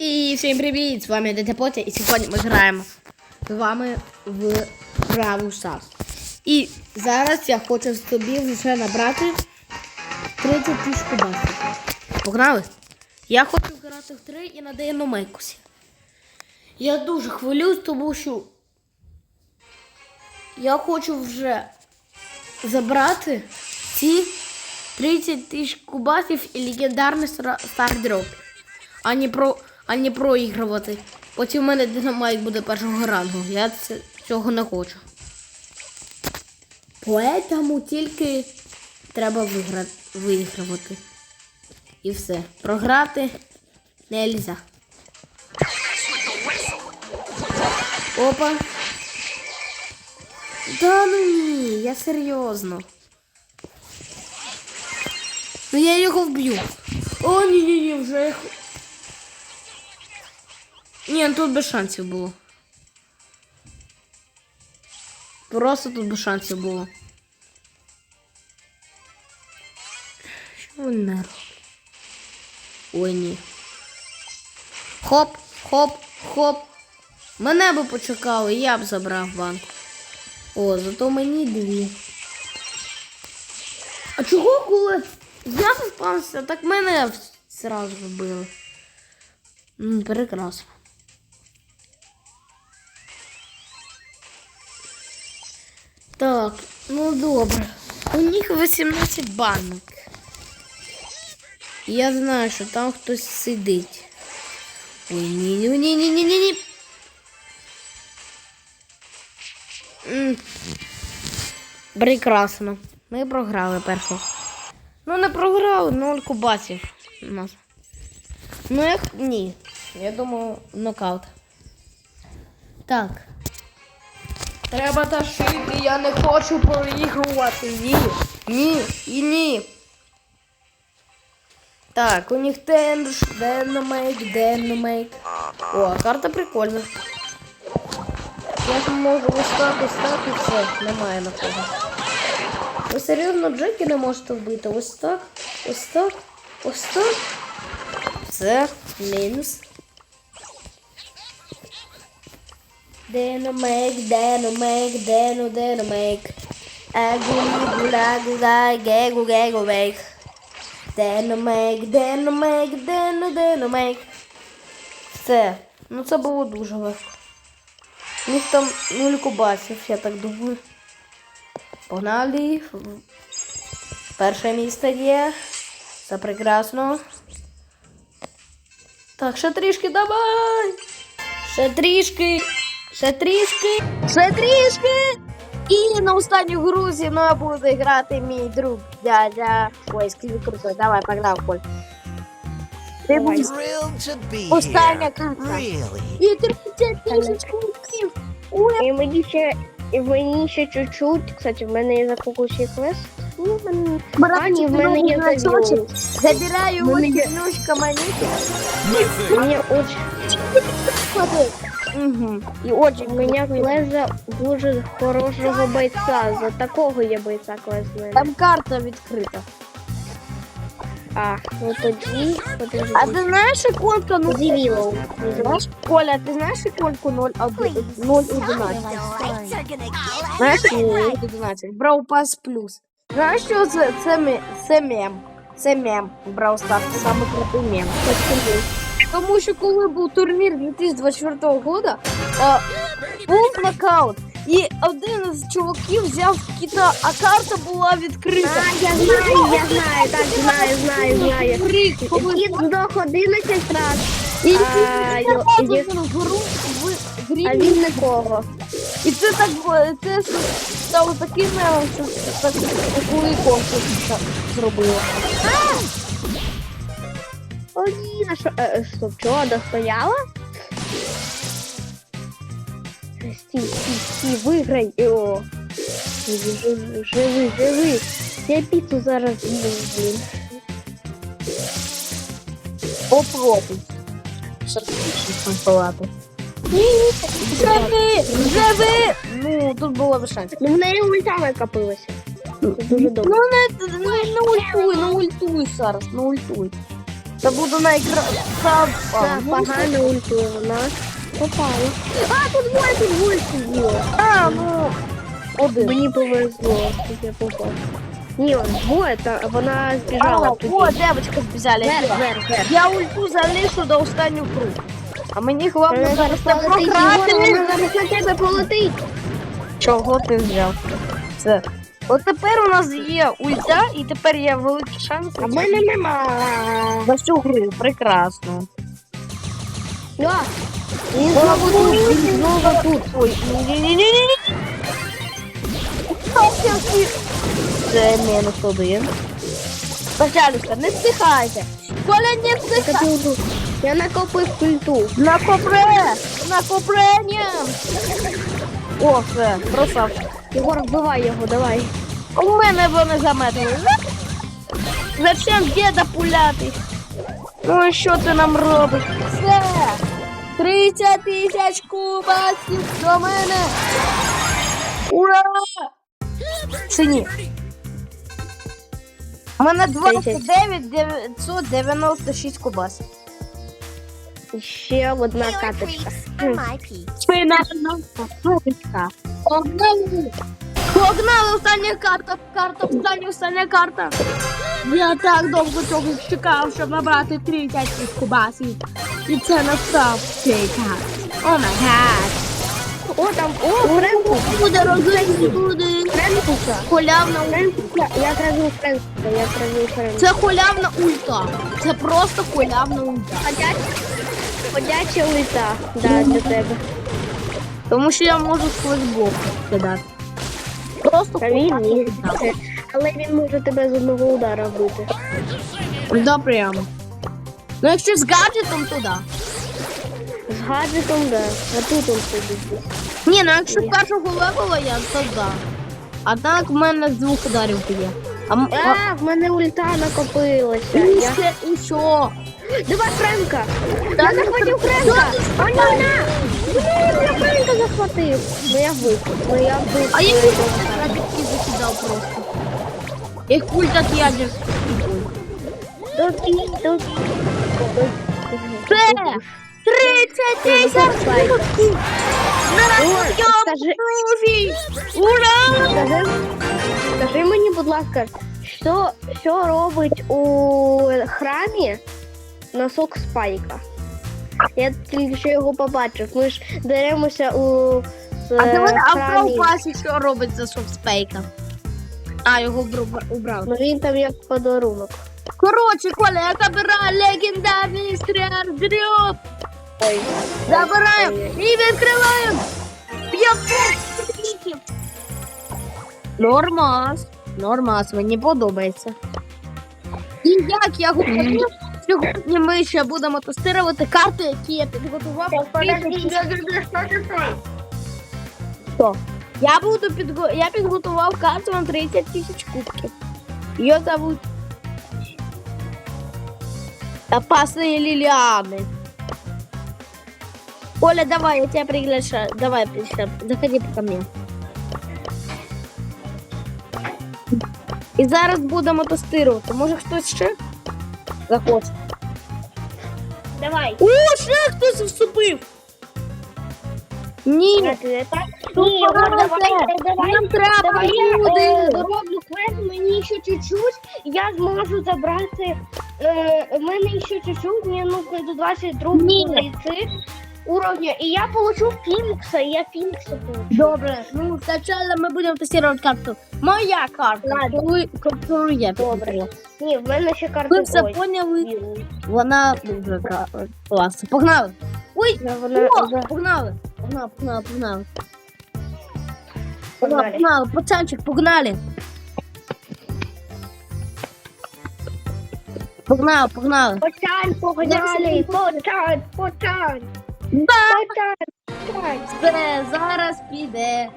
І всім привіт! З вами Дитя Потя, і сьогодні ми граємо з вами в Бравл Stars. І зараз я хочу собі вже набрати 30 тисяч кубасів. Погнали? Я хочу грати в 3 і на Дейномейкусі. Я дуже хвилююсь, тому що я хочу вже забрати ці 30 тисяч кубасів і легендарний стардроп а не про а не проігрувати. Потім у мене динамайк буде першого рангу. Я це, цього не хочу. Поэтому тільки треба вигра... виігрувати. І все. Програти нельзя. Опа. Да ну ні, я серйозно. Ну я його вб'ю. О, ні, ні, ні, вже їх. Ні, ну тут без шансів було. Просто тут без шансів було. Що він не? Ой, ні. Хоп, хоп, хоп. Мене би почекали, я б забрав банку. О, зато мені дві. А чого, коли я впався, так мене зразу вбили. М, Прекрасно. Так, ну добре. У них 18 банок. Я знаю, що там хтось сидить. Ой, ні, ні, ні, ні, ні, ні, ні. Прекрасно. Ми програли першого. Ну не програли, 0 кубасів у нас. Ну як ні. Я думаю, нокаут. Так. Треба тащити, я не хочу проігрувати. Ні. Ні і ні. Так, у них тендж, деномейк, деномейк. О, карта прикольна. Я ж можу ось так, ось так і все. Немає на кого. Ви серйозно Джекі не можете вбити? Ось так, ось так, ось так. Все, мінус. Dynamite, dyno, dynamite. Aguli, gula, gula, gego, gego, make. Dynamite, dynamite, dyno, dynamite. Все. Ну це було дуже легко. У там нуль кубасів, я так думаю. Погнали. Перше місце є. Це прекрасно. Так, ще трішки давай. Ще трішки. Ще трішки. Ще трішки. І на останню гру зі мною буде грати мій друг дядя. Ой, скільки круто. Давай, погнав, Коль. Ти будеш остання карта. Really? І 30 тисяч кубків. І мені ще, і мені ще чуть-чуть, кстати, в мене є закупучий квест. Ну, в мене... В мене є завіл. Забираю ось ножка монети. Мені очень, Угу. І отже, у мене квест дуже хорошого бойця. За такого є бойця квест там карта відкрита. А, ну тоді, подожди. А ти знаєш іконка ну, Завілов. Знаєш, Коля, ти знаєш іконку 011? 011? Знаєш Ні. 011? Брау Пас Плюс. Знаєш, що це? Це, мем. це мем. Це мем. Брау Стар, це саме крутий мем. Тому що коли був турнір 2024 року, був нокаут. І один з чуваків взяв кіта, а карта була відкрита. А, я знаю, я знаю, так, знаю, знаю, знаю. Коли Кіт здох 11 раз, І А, він нікого. І це так е, це стало таким мемом, що так таку іконку та- О, що, е, е, стоп, чого, достояла? Стій, стій, стій, виграй, о. Живи, живи, живи. Я піцу зараз з'їм, блін. Попробуй. Сердечко палати. Живи! Живи! Ну, тут було без шансів. Ну, в неї ульта накопилася. Це дуже добре. Ну, не, не, не ультуй, не ультуй зараз, не ультуй. Це буде найкра... Та... Та погана ульти вона попала. А, тут двоє, тут двоє сиділо. А, ну... Один. Мені повезло, що я попав. Ні, двоє, та вона А, збіжала. о, девочка збіжала. Вверх, вверх, вверх. Я ульту залишу до останнього кругу. А мені головне Вона зараз не програти. вона зараз на тебе полетить. Чого ти взяв? Це. От тепер у нас є ульта, і тепер є великий шанс А в мене нема. за всю гру. Прекрасно. Да. Він знову тут, він знову тут. Ой, ні-ні-ні-ні. Це мінус один. Пожалуйста, не стихайте. Коля, не тут. Я накопив культу. На копре! На копрення! О, все, красавчик. Єгор, вбивай його, давай. У мене вони заметили. Зачем діда пуляти? Ну і що ти нам робиш? Все! 30 тисяч кубасів до мене! Ура! Чи ні? У мене 29 996 кубасів. Ще одна каточка. Фінальна карточка. Погнали! Погнали, остання карта, карта, остання, остання карта. Я так довго цього чекав, щоб набрати 30 цих кубасів. І це настав цей час. О май гад. О, там, о, Френку. Буде розлить туди. Френкуса. Холявна ульта. Я травив Френкуса, я травив Френкуса. Це холявна ульта. Це просто холявна ульта. Ходяча ульта. Да, для тебе. Тому що я можу сквозь блок кидати. Просто А він ні. ульта. Але він може тебе з одного удара вбити. Да, прямо. Ну, якщо з гаджетом, то да. З гаджетом, да. А тут он сидить. Ні, ну якщо з першого левела я, то да. А так в мене з двох ударів б'є. А, м- а, А, в мене ульта накопилася. і Я... ще, і що? Давай Френка! Я ну, захватив Френка! А ні, на! Блін, я Френка захватив! Ну я вбив. Ну я вбив. А я рабітки закидав просто. Їх пуль так ядер. Добій, добій. Це 30 тисяч! На скажи- Ура! Скажи, скажи мені, будь ласка, що, що робить у храмі носок спайка? Я тільки що його побачив. Ми ж деремося у з, А давай, а в храмі. Що робить за шопспейка? А, його убрав. Ну він там як подарунок. Коротше, Коля, я забираю легендарний. Ой. Забираємо і відкриваємо. 500. Нормас. Нормас, мені подобається. І як я говорю, сьогодні ми ще будемо тестувати карти, які я підготував. Що? Я буду підго... я підготував карту на 30 тисяч кубків. Її зовут Опасные Лилианы. Оля, давай, я тебя приглашаю. Давай, приглашаю. Заходи ко мне. І зараз будемо тестувати. Може хтось ще захоче. Давай. О, ще хтось вступив. Ні, Ні, давай, давай, нам треба Давай я е, квест, мені ще чуть-чуть, я зможу забрати. Е, в мене ще чуть-чуть, мені нужно до 22 Ні. дойти уровня, і я получу Фінкса, і я Фінкса получу. Добре, ну сначала ми будемо тестувати карту. Моя карта, Ладно. яку я Добре. Ні, в мене ще карта. Ви все ой, поняли? білий. Вона дуже кра- класна. Погнали! Ой, Вона о, за- погнали! Погнали, погнали, погнали. Погнали, Погнали. погнали, пацанчик, погнали! Погнали, погнали! Почань, погнали, почань, почань. Все, зараз піде.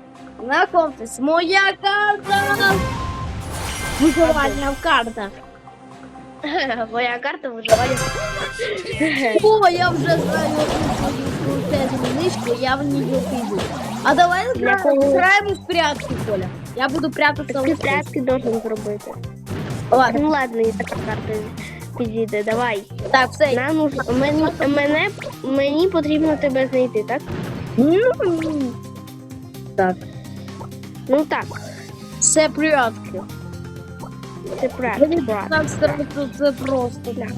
Знакомтесь, моя карта! Виживання в картах. Моя карта виживання. О, я вже знаю свою крутезну нишку, я в нее піду. А давай граємо в прятки, Коля. Я буду прятатися тут. прятки должен зробити. Ладно. Ну ладно, і така карта. Підійде, давай. Так, все. Нам нужно, мені, мене, мені потрібно тебе знайти, так? Так. Ну так, Все порядки. це правильно. брат. Так страшно, це просто. Так,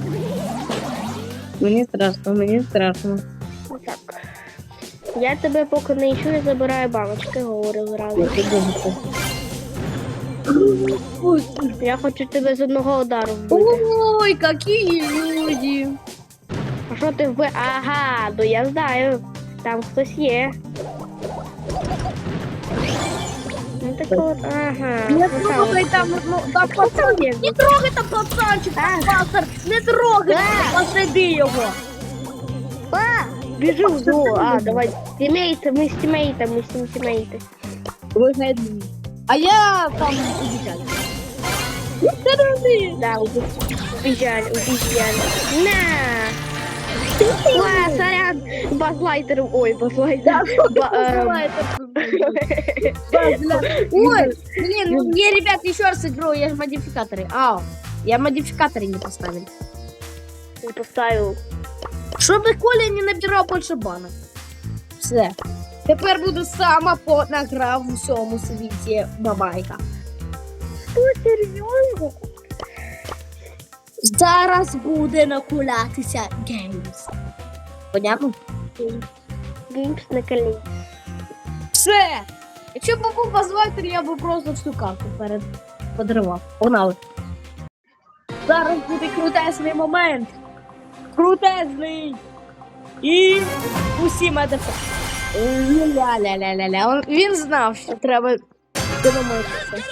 Мені страшно, мені страшно. ну так. Я тебе поки не йду, я забираю баночки, говорю зразу. Я хочу тебе з одного удару вбити. Ой, які люди. А що ти вбив? Ага, ну я знаю. Там хтось є. Ну так от, ага. Не ну, там трогай от. там, ну, там пацан. Не трогай там пацанчик, А. пастор. Не трогай, посади його. А, в зло. А, давай. Тімейти, ми з тімейти, ми з тім тімейти. А я там убежал. Да, уби- убежали, убежали. На! Ла, сорян, базлайтер, ой, базлайтер. Ба- э, Ой, блин, ну я, ребят, еще раз игру, я же модификаторы. Ау, я модификаторы не поставил. Не поставив. Чтобы Коля не набирав більше банок. Все. Тепер буде сама потна гра в усьому світі бабайка. Що, серйозно? Зараз буде накулятися геймс. Понятно? Геймс на коліні. Все. Якщо б був базвайтер, я б просто всю карту перед подривав. Погнали. Зараз буде крутесний момент. Крутезний. І усі медифи. Ля-ля-ля-ля-ля. Він знав, що треба домовитися.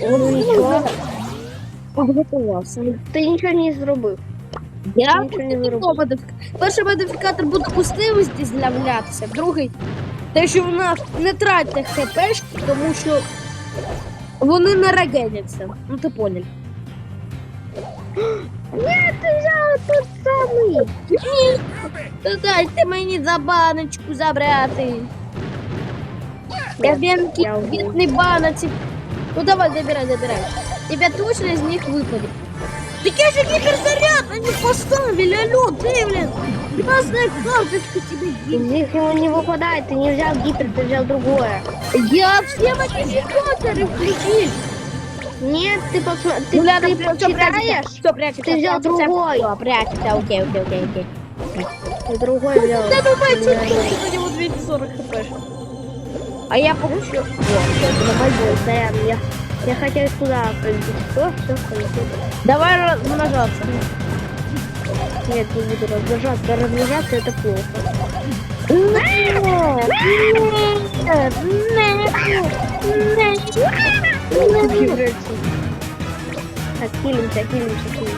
Ну. Підготувався. Ти нічого не зробив. Я Нічого не зробив. Перший модифікатор буде пустивості з'являтися, другий те, що в нас не тратьте хпшки, тому що вони не регеняться. Ну ти понял. Ні, ти взяв тот самий. Ні, то дайте мені за баночку забрати. Я венки, Я вбив. бідний баночек. Ну давай, забирай, забирай. Тебе точно из них выпадет. Так я же гиперзаряд, они поставили, алло, ты, блин. Красная карточка тебе есть. Из них его не выпадает, ты не взял гипер, ты взял другое. Я все модификаторы включил. Нет, ты посмотри, ты, Ну ты всё, почитаешь, Все, прячется. Ты взял прячется. другой. Всё, прячется, окей, окей, окей, окей. ты другой взял. Да давай, что надо. у него 240 хп. А я получу. Давай бой, сорян, я, я хотел туда пройти. Все, все, полетел. Давай размножаться. Нет, не буду размножаться, размножаться это плохо. Так, хилимся, хилимся, хилимся.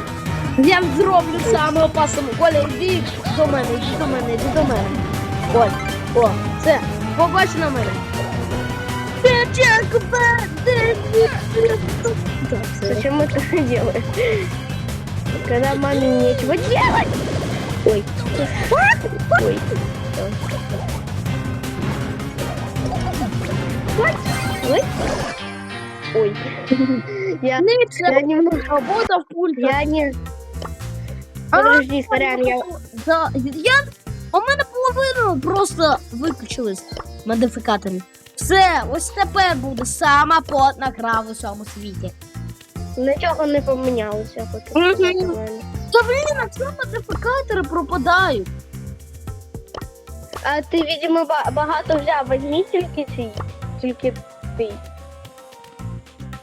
Я зроблю саме опасну. Коля, йди до мене, йди до мене, йди до мене. Ой, о, все, побач на мене. Так. Зачем мы это делаем? Когда маме нечего делать. Ой. Ой. Ой. Ой. Я, Не я немного... робота в пульта. Я не... Подожди, сорян, я... Да, я... У мене половину просто виключились модифікаторів. Все, ось тепер буде сама потна гра в усьому світі. Нічого не помінялося. мене. Та блін, а чому модифікатори пропадають? А ти, видимо, ба- багато взяв. Візьмі тільки ці. Тільки ти.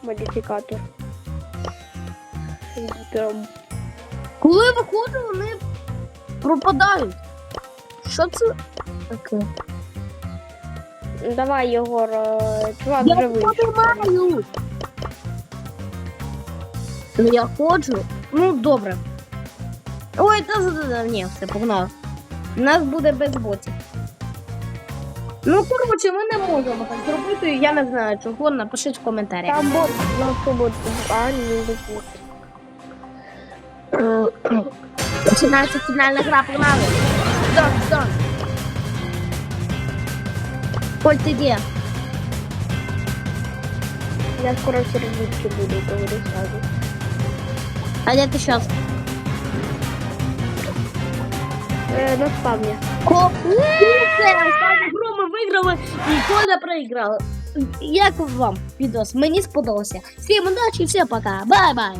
Модифікатор. Прям. Коли виходить, вони пропадають. Що це таке? Давай, Єгор, е, чувак Я вже вийшов. подимаю. Ну я ходжу. Ну, добре. Ой, та ні, все, погнали. У нас буде без ботів. Ну, коротше, ми не можемо так зробити. Я не знаю чого. Напишіть в коментарях. Там бот, на бот. А, не бот. Починається фінальна гра, погнали. Сон, сон. Коль, ти де? Я скоро в серединке буду, говорю сразу. А де ти зараз? е, на гру ми виграли і Коля проіграла. Як вам відос? Мені сподобався. Всім удачі, всім пока. Бай-бай!